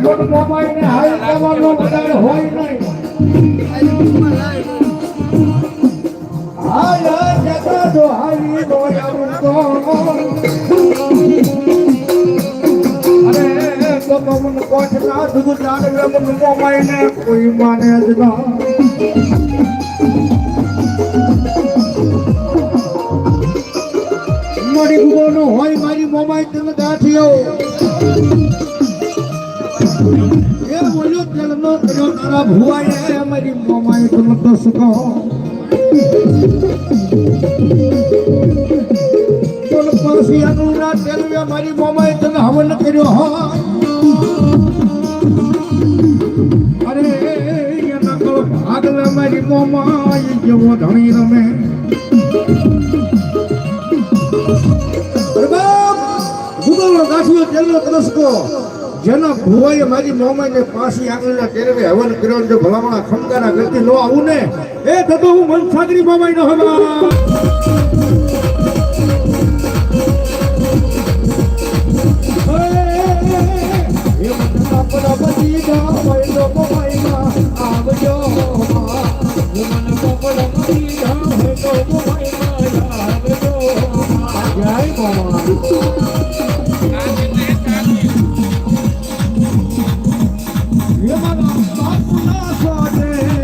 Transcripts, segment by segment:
મોટ મોબાઈલ ને હાલ કરવાનો વધારે હોય નહીં. હાલ જતા તો અરે તો પવન કોઠ ના દુધ જાડવે મન જ ના. ગુગોનો હોય મારી મોબાઈલ તમે દાઠિયો એ બોલ્યો તેલનો કર્યો તારા ભુવાએ મારી મોબાઈલ તમે તો સુકો બોલ મારી મોબાઈલ તને હવન કર્યો હોય અરે એના કળો ભાગલા મારી ધણી રમે ભૂગોળનો ગાંઠિયો તેલનો તરસકો જેના ભુવાએ મારી મોમાઈને પાસી આંગળીના તેરવે હવન કર્યો જો ભલામણા ખમકારા કરતી નો આવું ને એ થતો હું મનસાગરી મોમાઈ નો હવા বাবু না করে।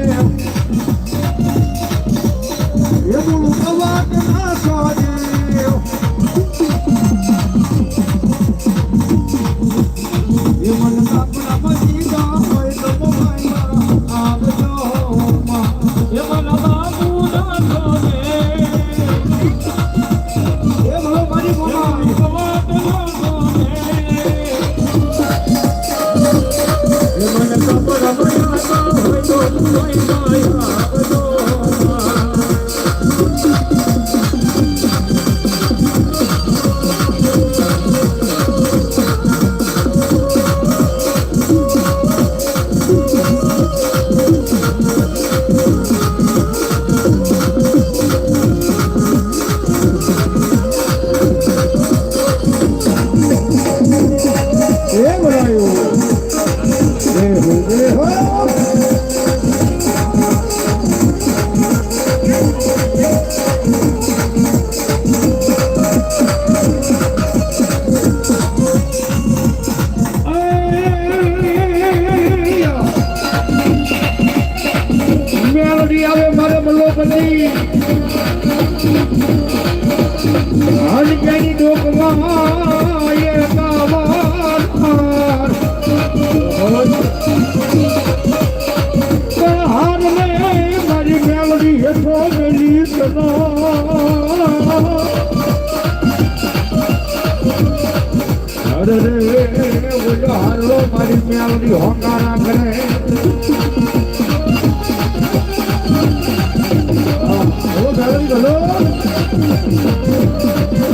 એ મારી મેલડી હેઠો મેલી સના અરે રે ઓલો હારો મારી મેલડી હોકારા કરે. બોલો મેલડી બોલો ハハハハ!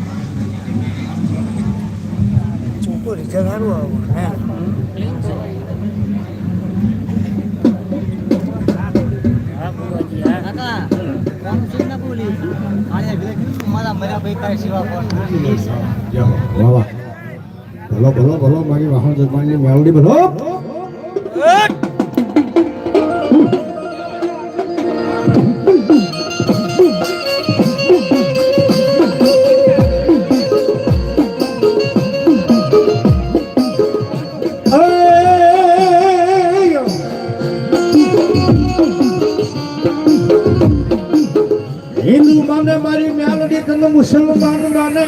ભાઈ કાય સેવા કોણ બોલી વાહ વાહ. ભલો ભલો ભલો મારી વાહન જજમાનની મેળવડી ભલો માને મારી મેલડી તને મુસલમાન માને.